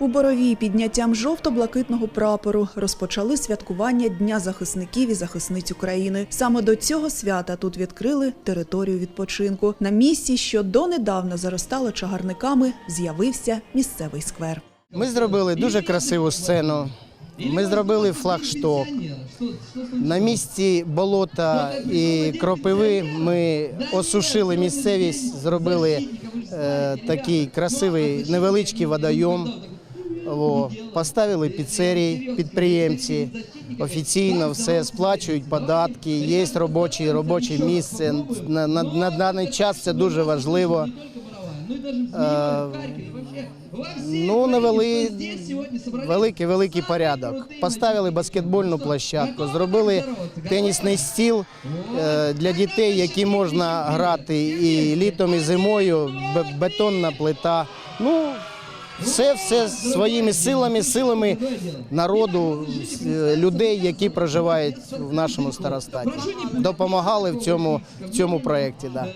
У Боровій підняттям жовто-блакитного прапору розпочали святкування Дня захисників і захисниць України. Саме до цього свята тут відкрили територію відпочинку. На місці, що донедавна заростало чагарниками, з'явився місцевий сквер. Ми зробили дуже красиву сцену. Ми зробили флагшток. На місці болота і кропиви ми осушили місцевість, зробили е, такий красивий невеличкий водойом. О, поставили піцерії, підприємці офіційно все сплачують податки, є робочі, робоче місце. На, на, на даний час це дуже важливо. Е, Ну, навели великий великий порядок. Поставили баскетбольну площадку, зробили тенісний стіл е, для дітей, які можна грати і літом, і зимою, бе- бетонна плита. Ну, все, все своїми силами, силами народу, е, людей, які проживають в нашому старостаті. Допомагали в цьому, в цьому проєкті. Да.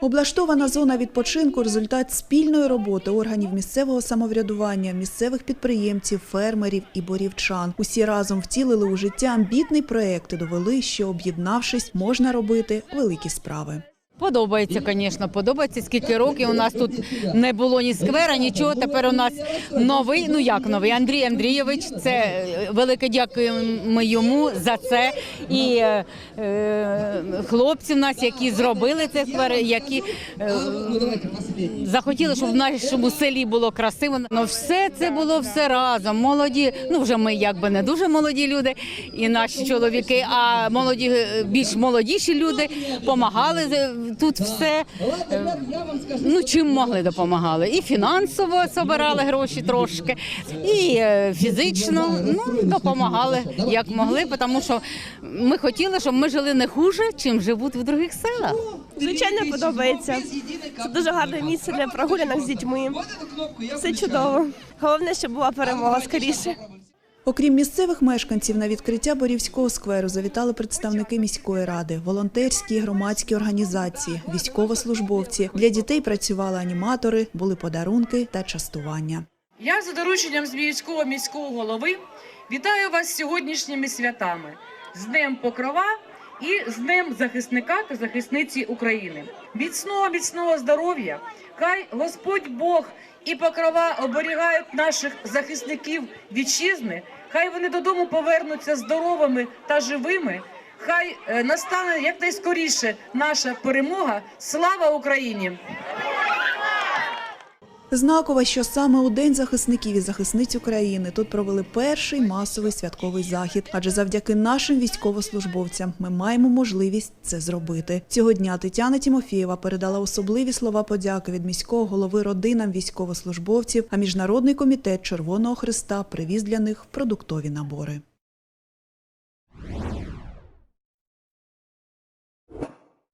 Облаштована зона відпочинку – результат спільної роботи органів місцевого самоврядування, місцевих підприємців, фермерів і борівчан. Усі разом втілили у життя амбітний проект і довели, що об'єднавшись, можна робити великі справи. Подобається, звісно, подобається. Скільки років у нас тут не було ні сквера, нічого. Тепер у нас новий, ну як новий, Андрій Андрійович. Це е, велике дякуємо йому за це. І е, е, хлопці в нас, які зробили цей сквер, які е, захотіли, щоб в нашому селі було красиво. Ну все це було все разом. Молоді, ну вже ми якби не дуже молоді люди, і наші чоловіки, а молоді е, більш молодіші люди допомагали тут все. Ну чим могли допомагали. І фінансово збирали гроші трошки, і е, фізично ну, допомагали як могли, тому що ми хотіли, щоб ми жили не хуже, чим живуть в других селах. Звичайно, подобається. Це дуже гарне місце для прогулянок з дітьми. Все чудово. Головне, щоб була перемога скоріше. Окрім місцевих мешканців, на відкриття Борівського скверу завітали представники міської ради, волонтерські громадські організації, військовослужбовці. Для дітей працювали аніматори, були подарунки та частування. Я за дорученням Зміївського міського голови вітаю вас сьогоднішніми святами з Днем Покрова і з Днем захисника та захисниці України. Міцного, міцного здоров'я! Хай Господь Бог і покрова оберігають наших захисників вітчизни. Хай вони додому повернуться здоровими та живими. Хай е, настане якнайскоріше наша перемога. Слава Україні! Знаково, що саме у День захисників і захисниць України тут провели перший масовий святковий захід, адже завдяки нашим військовослужбовцям ми маємо можливість це зробити. Цього дня Тетяна Тімофієва передала особливі слова подяки від міського голови родинам військовослужбовців, а міжнародний комітет Червоного Христа привіз для них продуктові набори.